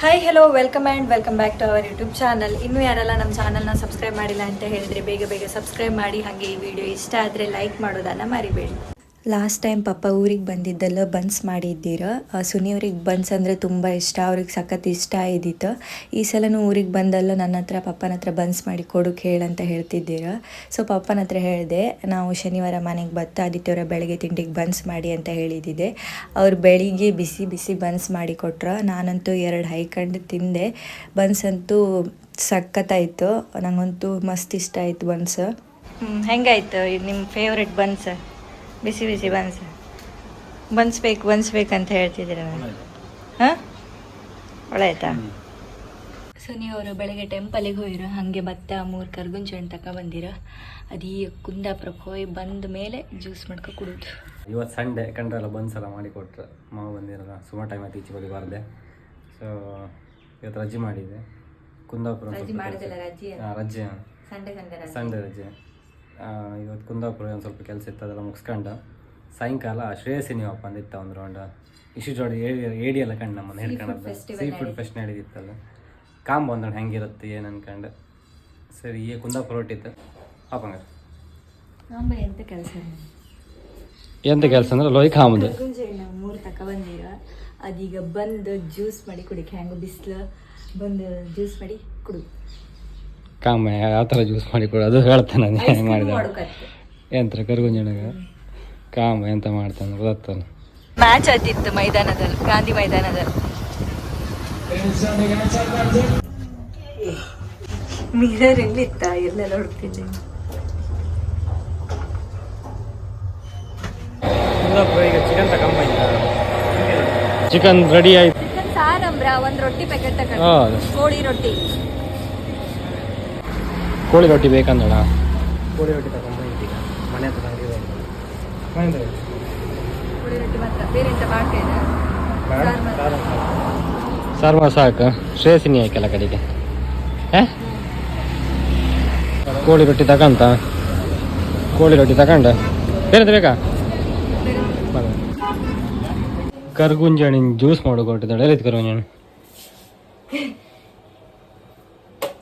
Hi hello welcome and welcome back to our YouTube channel ಇನ್ನೂ ಯಾರೆಲ್ಲ ನಮ್ಮ ಚಾನಲ್ನ ಸಬ್ಸ್ಕ್ರೈಬ್ ಮಾಡಿಲ್ಲ ಅಂತ ಹೇಳಿದರೆ ಬೇಗ ಬೇಗ ಸಬ್ಸ್ಕ್ರೈಬ್ ಮಾಡಿ. ಹಾಗೆ ಈ ವಿಡಿಯೋ ಇಷ್ಟ ಆದರೆ ಲೈಕ್ ಮಾಡೋದನ್ನು ಮರಿಬೇಡಿ. ಲಾಸ್ಟ್ ಟೈಮ್ ಪಪ್ಪ ಊರಿಗೆ ಬಂದಿದ್ದೆಲ್ಲ ಬನ್ಸ್ ಮಾಡಿದ್ದೀರ. ಸುನಿಯವ್ರಿಗೆ ಬನ್ಸ್ ಅಂದರೆ ತುಂಬ ಇಷ್ಟ, ಅವ್ರಿಗೆ ಸಖತ್ ಇಷ್ಟ ಇದ್ದಿತ್ತು. ಈ ಸಲನೂ ಊರಿಗೆ ಬಂದಲ್ಲ ನನ್ನ ಹತ್ರ, ಪಪ್ಪನ ಹತ್ರ ಬನ್ಸ್ ಮಾಡಿ ಕೊಡು ಕೇಳಂತ ಹೇಳ್ತಿದ್ದೀರ. ಸೊ, ಪಪ್ಪನ ಹತ್ರ ಹೇಳಿದೆ, ನಾವು ಶನಿವಾರ ಮನೆಗೆ ಬತ್ತ, ಆದಿತ್ಯವಾರ ಬೆಳಗ್ಗೆ ತಿಂಡಿಗೆ ಬನ್ಸ್ ಮಾಡಿ ಅಂತ ಹೇಳಿದ್ದಿದೆ. ಅವ್ರು ಬೆಳಿಗ್ಗೆ ಬಿಸಿ ಬಿಸಿ ಬನ್ಸ್ ಮಾಡಿ ಕೊಟ್ಟರು ನಾನಂತೂ ಎರಡು ಹೈಕಂಡು ತಿಂದೆ. ಬನ್ಸ್ ಅಂತೂ ಸಖತ್ತಾಯಿತು ನನಗಂತೂ ಮಸ್ತ್ ಇಷ್ಟ ಆಯಿತು ಬನ್ಸ್. ಹೆಂಗಾಯ್ತು ನಿಮ್ಮ ಫೇವ್ರೆಟ್ ಬನ್ಸ್? ಬಿಸಿ ಬಿಸಿ ಬನ್ಸ್. ಬನ್ಸ್ ಬೇಕು ಬನ್ಸ್ ಬೇಕಂತ ಹೇಳ್ತಿದ್ದೀರ ಹಾಂ? ಒಳ್ಳೆ ಆಯ್ತಾ ಸೊ ನೀವು ಅವರು ಬೆಳಗ್ಗೆ ಟೆಂಪಲಿಗೆ ಹೋಗಿರೋ ಹಾಗೆ ಭತ್ತ ಮೂರು ಕರ್ಗುಂಜು ಹಣ್ಣು ತಕ ಬಂದಿರ? ಅದೀ ಕುಂದಾಪುರಕ್ಕೆ ಹೋಗಿ ಬಂದ ಮೇಲೆ ಜ್ಯೂಸ್ ಮಾಡ್ಕೊ ಕುಡಿದು. ಇವತ್ತು ಸಂಡೇ ಕಂಡ್ರೆಲ್ಲ ಎಲ್ಲ ಮಾಡಿ ಕೊಟ್ರು. ಮಾವು ಬಂದಿರಲ್ಲ ಸುಮಾರು ಟೈಮ್ ಆಯ್ತು ಈಚೆ ಬಳಿ ಬರದೆ. ಸೊ ಇವತ್ತು ರಜೆ ಮಾಡಿದೆ. ಕುಂದಾಪುರ ರಜೆ ರಜೆ ಸಂಡೆ ಸಂಡೆ ಸಂಡೇ ರಜೆ. ಇವತ್ತು ಕುಂದಾಪುರ ಒಂದು ಸ್ವಲ್ಪ ಕೆಲಸ ಇತ್ತು ಅದೆಲ್ಲ ಮುಗಿಸ್ಕೊಂಡು ಸಾಯಂಕಾಲ ಶ್ರೇಯಸಿ ಅಪ್ಪ ಅಂದಿತ್ತ ಒಂದು ರೌಂಡ್. ಇಷ್ಟು ಜೋಡಿ ಏಡಿ ಏಡಿ ಎಲ್ಲ ಕಂಡು ನಮ್ಮನ್ನು ಹೇಳ್ಕೊಂಡು ಸೀ ಫುಡ್ ಫೆಸ್ಟ್ ನಡೀತಿತ್ತಲ್ಲ. ಕಾಂಬ ಒಂದು ಹೆಂಗಿರುತ್ತೆ ಏನು ಅನ್ಕೊಂಡು. ಸರಿ ಈ ಕುಂದಾಪುರ ಹೊಟ್ಟಿತ್ತು ಪಾಪಂಗ ನಮ್ಮ ಎಂತ ಕೆಲಸ ಎಂತ ಕೆಲಸ ಅಂದ್ರೆ ಲೋಹಿ ಕಾಮದು ಮೂರು ತಕ ಬಂದಿರ. ಅದೀಗ ಬಂದು ಜ್ಯೂಸ್ ಮಾಡಿ ಕುಡಿಕೆ ಹೆಂಗೆ ಬಿಸಿಲು ಬಂದು ಜ್ಯೂಸ್ ಮಾಡಿ ಕುಡು. ಕಾಮ ಯಾವ ಥರ ಜ್ಯೂಸ್ ಮಾಡಿ ಕೊಡು ಅದು ಹೇಳ್ತಾನೆ ನಾನು ಹೆಂಗೆ ಮಾಡಿದ ಎಂತ ಕರ್ಗುಂಜಣಗ ಕಾಮ ಎಂತ ಮಾಡ್ತಾನೆ ಗೊತ್ತಾನೆ ಮ್ಯಾಚ್ ಆದಿತ್ತು ಮೈದಾನದಲ್ಲಿ ಗಾಂಧಿ ಮೈದಾನದಲ್ಲಿ. ಮಿರರ್ ಎಲ್ಲಿತ್ತ? ಎಲ್ಲ ಈಗ ಚಿಕನ್ ತಗೊಂಬ ಚಿಕನ್ ರೆಡಿ ಆಯ್ತು ಚಿಕನ್ ಸಾರಂಬ್ರ ಒಂದು ರೊಟ್ಟಿ ಪ್ಯಾಕೆಟ್ ತಗೊಂಡು. ಕೋಳಿ ರೊಟ್ಟಿ. ಕೋಳಿ ರೊಟ್ಟಿ ಬೇಕಂದಣ ಕೋಳಿ ರೊಟ್ಟಿ ತಗೊಂಡ್ಬಂದಿದ್ದೀಗ ಈಗ ಮನೆ ಹತ್ರ ಅಂಗಡಿ ಕೋಳಿ ರೊಟ್ಟಿ ಮಾತ್ರ ಬೇರೆ ಎಂತ ಮಾಡ್ತೇನೆ ಸರ್ವ ಸಾಕು. ಶ್ರೇಯಸಿನಿ ಆಯ್ಕಲ್ಲ ಕಡೆಗೆ. ಕೋಳಿ ರೊಟ್ಟಿ ತಗಂತ ಕೋಳಿ ರೊಟ್ಟಿ ತಗೊಂಡ ಬೇರೆ ಬೇಕಾ? ಕರ್ಗುಂಜಾಣಿನ ಜ್ಯೂಸ್ ಮಾಡು ಕೊಟ್ಟಿದ್ದಾಳೆ. ಎಲ್ಲಿತ್ತು ಕರ್ಗುಂಜಾಣಿ?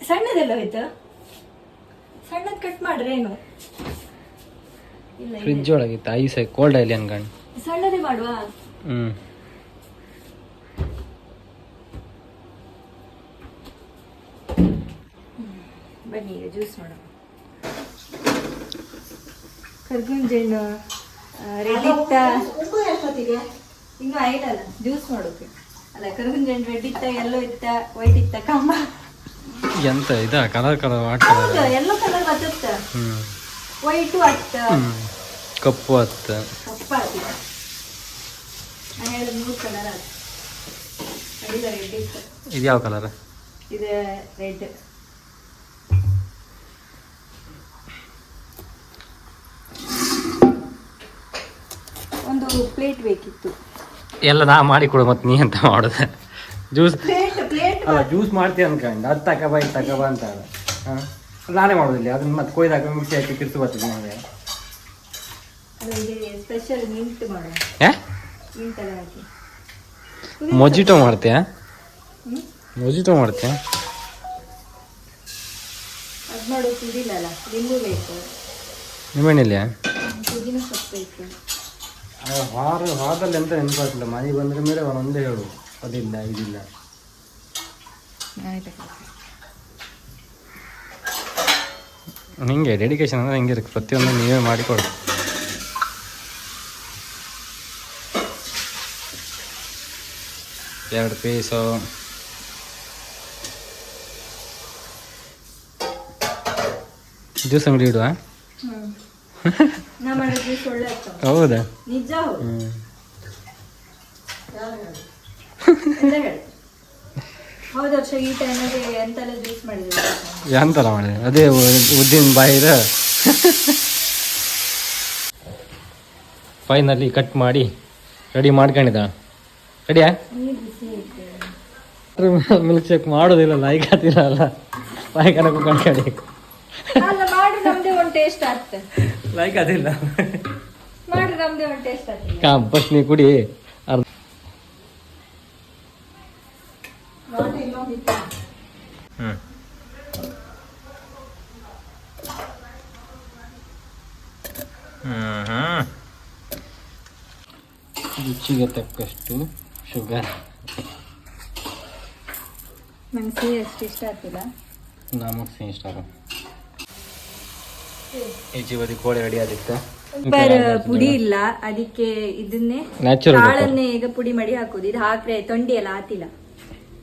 ಸಣ್ಣದೆಲ್ಲ ಹೋಯ್ತು? ಸಣ್ಣದ್ ಕಟ್ ಮಾಡ್ರೇನು ಏನು. ಫ್ರಿಜ್ ಒಳಗಿತ್ತು. ಐಸ್ ಕೋಲ್ಡ್ ಆಯ್ಲಿ ಅನ್ಕಂಡು ಸಣ್ಣದೇ ಮಾಡುವ? ಹ್ಮ್. ಬನ್ನಿ ಈಗ ಜ್ಯೂಸ್ ಮಾಡೋಣ. ಕರ್ಗುಂಜೆಣ್ಣು ರೆಡ್ ಇತ್ತ ಇನ್ನೂ ಆಯ್ತಲ್ಲ ಜ್ಯೂಸ್ ಮಾಡೋಕೆ. ಅಲ್ಲ ಕರ್ಗುಂಜೆಣ್ಣು ರೆಡ್ ಇತ್ತ ಎಲ್ಲೋ ಇತ್ತ ವೈಟ್ ಇತ್ತ ಕಂಬ ಎಂತ ಇದ? ಕಲರ್ ಕಲರ್ ವಾಟ್ ಕಲರ್ ಹೌದು ಎಲ್ಲೋ ಕಲರ್ ಬರ್ತತ್ತ ಹ್ಞೂ ವೈಟು ಅತ್ತ ಕಪ್ಪು ಅತ್ತ ಕಪ್ಪ ಅತ್ತ ನಾನು ಹೇಳಿದ ಮೂರು ಕಲರ್ ಅಡಿಲ್ಲ ರೆಡ್ ಇದು ಯಾವ ಕಲರ್ ಇದು ರೆಡ್ ಒಂದು ಪ್ಲೇಟ್ ಬೇಕಿತ್ತು. ಎಲ್ಲ ನಾ ಮಾಡಿ ಕೊಡು ಮತ್ತೆ ನೀ ಅಂತ ಮಾಡುದ? ಜ್ಯೂಸ್ ಅಲ್ಲ ಜ್ಯೂಸ್ ಮಾಡ್ತೀಯ ಅನ್ಕೊಂಡು. ಅದು ತಕಬ ಇದು ತಕಬ ಅಂತ ಹಾಂ? ನಾನೇ ಮಾಡೋದಿಲ್ಲ. ಅದನ್ನ ಮತ್ತೆ ಕೊಯ್ದಾಗ ಮಿಕ್ಸಿ ಹಾಕಿ ಕಿರ್ತು ಬರ್ತದೆ ನಾವೇ ಸ್ಪೆಷಲ್ ಮಿಂಟ್ ಮಾಡೋಣ ಏ? ಮಿಂಟ್ ಎಲ್ಲ ಹಾಕಿ. ಮೊಜಿಟೋ ಮಾಡ್ತೀಯಾ? ಹ್ಮ್? ಮೊಜಿಟೋ ಮಾಡ್ತೀಯಾ ಬೇಕು. ವಾರ ವಾರದಲ್ಲಿ ಎಂತ ನೆನಪಾಗ್ತಿಲ್ಲ. ಮನೆಗೆ ಬಂದ್ರೆ ಮೇಲೆ ಒಂದೇ ಹೇಳು. ಅದಿಲ್ಲ ಇದಿಲ್ಲ. ಹಿಂಗೆ ಡೆಡಿಕೇಶನ್ ಅಂದ್ರೆ ಹಿಂಗೆ ಇರುತ್ತೆ? ಪ್ರತಿಯೊಂದು ನೀವೇ ಮಾಡಿಕೊಡು ಎರಡು ಪೀಸು. ಜ್ಯೂಸ್ ಅಂಗಡಿ ಇಡುವ ಹೌದಾ? ನಿಜ ಹೌದು ವರ್ಷ ಈ ಎಂತೆಲ್ಲ ಜ್ಯೂಸ್ ಮಾಡಿದ್ರು? ಎಂತಲ್ಲ ಮಾಡಿದೆ ಅದೇ ಉದ್ದಿನ ಬಾಯಿದ ಫೈನಲಿ ಕಟ್ ಮಾಡಿ ರೆಡಿ ಮಾಡ್ಕೊಂಡಿದ್ದ. ರೆಡಿಯಾ ಮಿಲ್ಕ್ ಶೇಕ್ ಮಾಡೋದಿಲ್ಲ ಲೈಕ್ ಹಾತಿರಲ್ಲ ಪಾಯ್ಕಾನ ಲೈಕ್ ಒಂದು ಟೇಸ್ಟ್ ಆಗ್ತದೆ. ಲೈಕ್ ಅದಿಲ್ಲ ಮಾಡಿ ನಮ್ದೇ ಒಂದು ಟೇಸ್ಟ್ ಆಗ್ತದೆ. ಕಾ ಫಸ್ಟ್ ನೀ ಕುಡಿ. ಹ್ಞೂ ರುಚಿಗೆ ತಕ್ಕಷ್ಟು ಶುಗರ್ ನಂಗೆ ಸಿಹಿ ಅಷ್ಟು ಇಷ್ಟ ಆಗ್ತಿಲ್ಲ? ನಮಗೆ ಸಿಹಿ ಇಷ್ಟ ಈಚೆ ಬದಿ ಕೋಳಿ ರೆಡಿ ಸೂಪರ್ ಪುಡಿ ಇಲ್ಲ. ಅದಕ್ಕೆ ಇದನ್ನೇ ನ್ಯಾಚುರಲ್ ಕಾಳನ್ನೇ ಈಗ ಪುಡಿ ಮಾಡಿ ಹಾಕೋದು. ಇದು ಹಾಕ್ರೆ ತೊಂಡಿ ಎಲ್ಲ ಆತಿಲ್ಲ.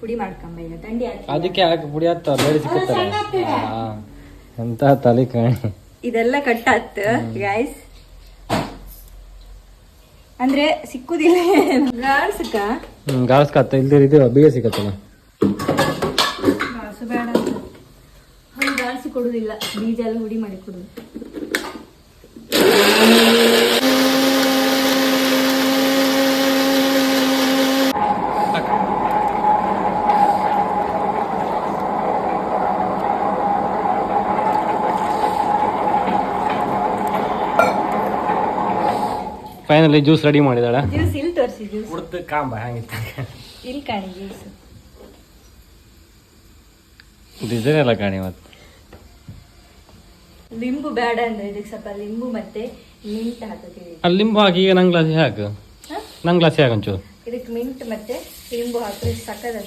ಪುಡಿ ಮಾಡ್ಕೊಂಬ ಈಗ. ಆತಿ ಅದಕ್ಕೆ ಹಾಕಿ ಪುಡಿ ಹತ್ತ ಬೇರೆ ಸಿಕ್ಕುತ್ತಲ್ಲ? ಎಂತ ತಲೆ ಕಾಣಿ. ಇದೆಲ್ಲ ಕಟ್ಟಾತ್ ಗಾಯ್ಸ್ ಅಂದ್ರೆ ಸಿಕ್ಕುದಿಲ್ಲ ಗಾಡ್ಸಕ್ಕ ಹ್ಞೂ ಗಾಳ್ಸ್ಕತ್ತ ಇಲ್ದೇ ಇದು ಬೇಗ ಸಿಕ್ಕತ್ತಲ್ಲ? ಗಾಡ್ಸು ಬೇಡ. ಹಂಗೆ ಕೊಡುದಿಲ್ಲ ಬೀಜ ಎಲ್ಲ ಹುಡಿ ಮಾಡಿ ಕೊಡುದು. ಫೈನಲಿ ಜ್ಯೂಸ್ ರೆಡಿ ಮಾಡಿದಾಳೆ ಜ್ಯೂಸ್ ಇಲ್ಲಿ ತೋರಿಸಿ ಜ್ಯೂಸ್ ಕುಡ್ದು ಕಾಂಬ ಹಂಗಿತ್ತು ಇಲ್ಲಿ ಕಾಣಿ ಜ್ಯೂಸ್ ಡಿಸೈನ್ ಎಲ್ಲ ಕಾಣಿ ಮತ್ತೆ ಲಿಂಬು ಬೇಡ ಅಂದ್ರೆ ಇದಕ್ಕೆ ಸ್ವಲ್ಪ ಲಿಂಬು ಮತ್ತೆ ಮಿಂಟ್ ಹಾಕುತ್ತೀವಿ ಅಲ್ಲಿ ಲಿಂಬು ಹಾಕಿ ಈಗ ನಂಗೆ ಗ್ಲಾಸ್ ಹಾಕು. ನಂಗ್ ನಂಗೆ ಗ್ಲಾಸಿ ಹಾಕು ಒಂಚೂರು. ಇದಕ್ಕೆ ಮಿಂಟ್ ಮತ್ತೆ ಲಿಂಬು ಹಾಕಿ ಸಕ್ಕದ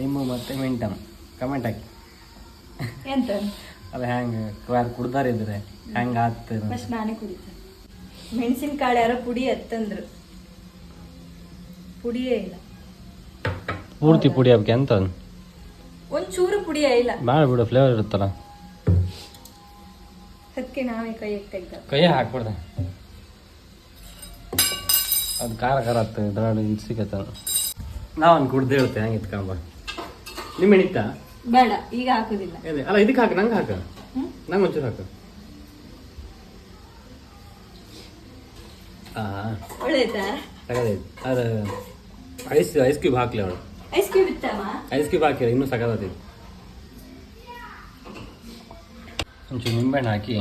ಲಿಂಬು ಮತ್ತೆ ಮಿಂಟ್ ಕಮೆಂಟ್ ಹಾಕಿ. ಎಂತ? ಅದು ಹ್ಯಾಂಗೆ ಯಾರು ಕುಡ್ದಾರ ಇದ್ರೆ ಹೆಂಗೆ ಆಗ್ತದೆ ಫಸ್ಟ್ ನಾನೇ ಕುಡಿತೆ ಮೆಣಸಿನಕಾಳು ಯಾರೋ ಪುಡಿ ಎತ್ತಂದ್ರು ಪುಡಿಯೇ ಇಲ್ಲ. ಪೂರ್ತಿ ಪುಡಿ ಹಾಕಿ ಅಂತ ಒಂಚೂರು ಪುಡಿಯೇ ಇಲ್ಲ. ಬಿಡು ಫ್ಲೇವರ್ ಇರುತ್ತಲ್ಲ. ಅದಕ್ಕೆ ನಾವೇ ಕೈ ತೆಗ್ದ ಕೈ ಹಾಕ್ಬಿಡ್ದೆ. ಅದು ಖಾರ ಖಾರ ಆಗ್ತದೆ ಇದ್ರಾಡು ಇದು ಸಿಗತ್ತ ಕುಡ್ದೆ ಕುಡ್ದು ಹೇಳ್ತೆ ಹಂಗೆ ಇತ್ಕೊಂಬ. ನಿಮ್ಮ ಎಣಿತಾ ಬೇಡ ಈಗ ಹಾಕೋದಿಲ್ಲ. ಅಲ್ಲ ಇದಕ್ಕೆ ಹಾಕು ನಂಗೆ ಹಾಕು? ನಂಗೆ ಒಂಚೂರು ಹಾಕು. ಒಳ್ಳೇದಾ? ಅದು ಐಸ್ ಐಸ್ ಕ್ಯೂಬ್ ಹಾಕ್ಲಿ ಅವಳು. ಐಸ್ ಕ್ಯೂಬ್ ಇತ್ತಮ್ಮ? ಐಸ್ ಕ್ಯೂಬ್ ಹಾಕಿಲ್ಲ ಇನ್ನೂ ಸಗದೈತಿ ಒಂಚೂರು ನಿಂಬೆಹಣ್ಣು ಹಾಕಿ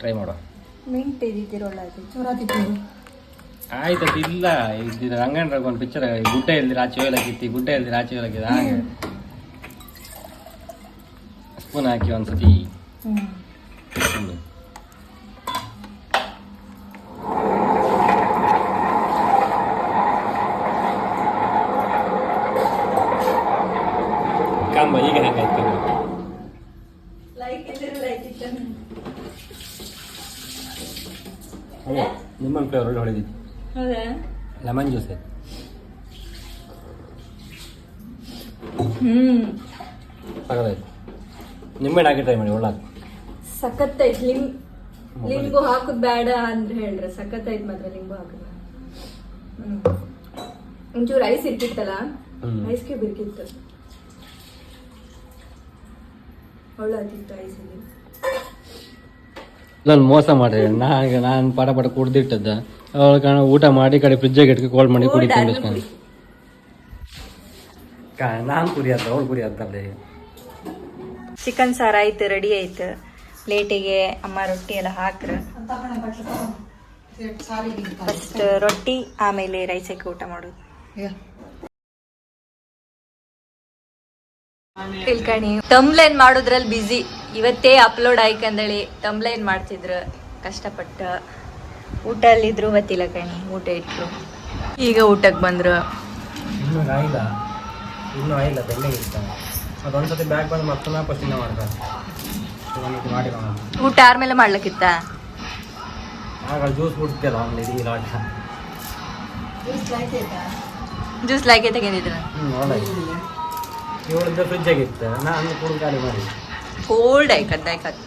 ಟ್ರೈ ಮಾಡೋ. ಮಿಂಟ್ ಇದ್ದಿದ್ದೀರ ಒಳ್ಳೇದು ಆಯ್ತು ಅದು ಇಲ್ಲ ಇದು ರಂಗಣ್ಣ ಒಂದು ಪಿಕ್ಚರ್ ಗುಡ್ಡ ಇಲ್ದಿರ ಆಚೆ ಹೋಗ್ಲಾಕಿತ್ತಿ ಗುಡ್ಡ ಇಲ್ದಿರ ಆಚೆ ಹೋಗ್ಲಾಕಿದ ಹಾಗೆ. ಸ್ಪೂನ್ ಹಾಕಿ ಒಂದ್ಸತಿ. ಹ್ಮ್ ತಿಂದು. ಕಾಂಬ ಈಗ ಹೆಂಗಾಯ್ತು ಲೈಕ್ ಇದ್ರೆ ಲೈಕ್ ಇತ್ತು ಅದೇ ಹೌದಾ ಲೆಮನ್ ಜ್ಯೂಸ್ ಆಯ್ತು. ಹ್ಮ್. ಸಗದಾಯ್ತು ನಿಂಬೆಹಣ್ಣು ಹಾಕಿ ಟ್ರೈ ಮಾಡಿ? ಒಳ್ಳೆ ಸಖತ್ತೈತ್ ಲಿಂಬ್ ಲಿಂಬು ಹಾಕುದ್ ಬೇಡ ಅಂತ ಹೇಳ್ರೆ. ಸಖತ್ ಸಖತ್ತೈತ್ ಮಾತ್ರ ಲಿಂಬು ಹಾಕುದ ಹ್ಮ್. ಒಂಚೂರು ಐಸ್ ಇರ್ತಿತ್ತಲ್ಲ? ಹ್ಮ್. ಐಸ್ ಕ್ಯೂಬ್ ಇರ್ಕಿತ್ತು ಒಳ್ಳೇದಿತ್ತು ಐಸ್ ಇಲ್ಲಿ ನಾನು ಮೋಸ ಮಾಡ್ರಿ. ನಾನು ನಾನು ಪಾಠ ಪಾಠ ಕುಡ್ದಿಟ್ಟದ್ದ. ಅವಳ ಕಾರಣ ಊಟ ಮಾಡಿ ಕಡೆ ಫ್ರಿಜ್ಜಾಗ ಇಟ್ಕೊ ಕಾಲ್ ಮಾಡಿ ಕುಡಿ ಕುಡಿತೀನಿ ಕುರಿ. ನಾನು ಕುಡಿಯತ್ತ ಅವಳು ಕುಡಿಯತ್ತಲ್ಲ ಚಿಕನ್ ಸಾರು ಆಯ್ತು ರೆಡಿ ಆಯ್ತು. ಪ್ಲೇಟಿಗೆ ಅಮ್ಮ ರೊಟ್ಟಿ ಎಲ್ಲ ಹಾಕ್ರ. ಫಸ್ಟ್ ರೊಟ್ಟಿ ಆಮೇಲೆ ರೈಸ್ ಹಾಕಿ ಊಟ ಮಾಡುದು. ತಿಳ್ಕಣಿ. ತಮ್ಲೈನ್ ಮಾಡೋದ್ರಲ್ಲಿ ಬಿಸಿ ಇವತ್ತೇ ಅಪ್ಲೋಡ್ ಆಯ್ಕಂದೇಳಿ ತಂಬ್ಲೈನ್ ಮಾಡ್ತಿದ್ರು? ಕಷ್ಟಪಟ್ಟು ಊಟ ಅಲ್ಲಿದ್ರು ಗೊತ್ತಿಲ್ಲ ಕಣಿ ಊಟ ಇಟ್ರು. ಈಗ ಊಟಕ್ಕೆ ಬಂದ್ರು. ಇನ್ನೂ ಆಯಿಲ್ಲ ಇನ್ನೂ ಆಯಿಲ್ಲ ಬೆಣ್ಣೆಗೆ ಇರ್ತಾನೆ ಅದು ಒಂದ್ಸತಿ ಬ್ಯಾಗ್ ಬಂದು ಮತ್ತೆ ಪಶ್ಚಿಮ ಮಾಡ್ತಾರೆ. ನಮಗೆ ಮಾಡಿ ಊಟ ಆರ್ಮೇಲೆ ಮಾಡ್ಲಕ್ಕಿತ್ತ? ಆಗ ಜ್ಯೂಸ್ ಕುಡ್ತಿಲ್ಲ ಅವ್ನು ಇಡೀ ಲಾಟ ಜ್ಯೂಸ್ ಲಾಗೆ ತೆಗೆದಿದ್ರು. ಹ್ಞೂ ಒಳ್ಳೆ. ಫ್ರಿಜ್ ಫ್ರಿಜ್ಜಾಗಿತ್ತು ನಾನು ಕುಡಿದು ಖಾಲಿ ಮಾಡಿ थोड़ा एखाद एखाद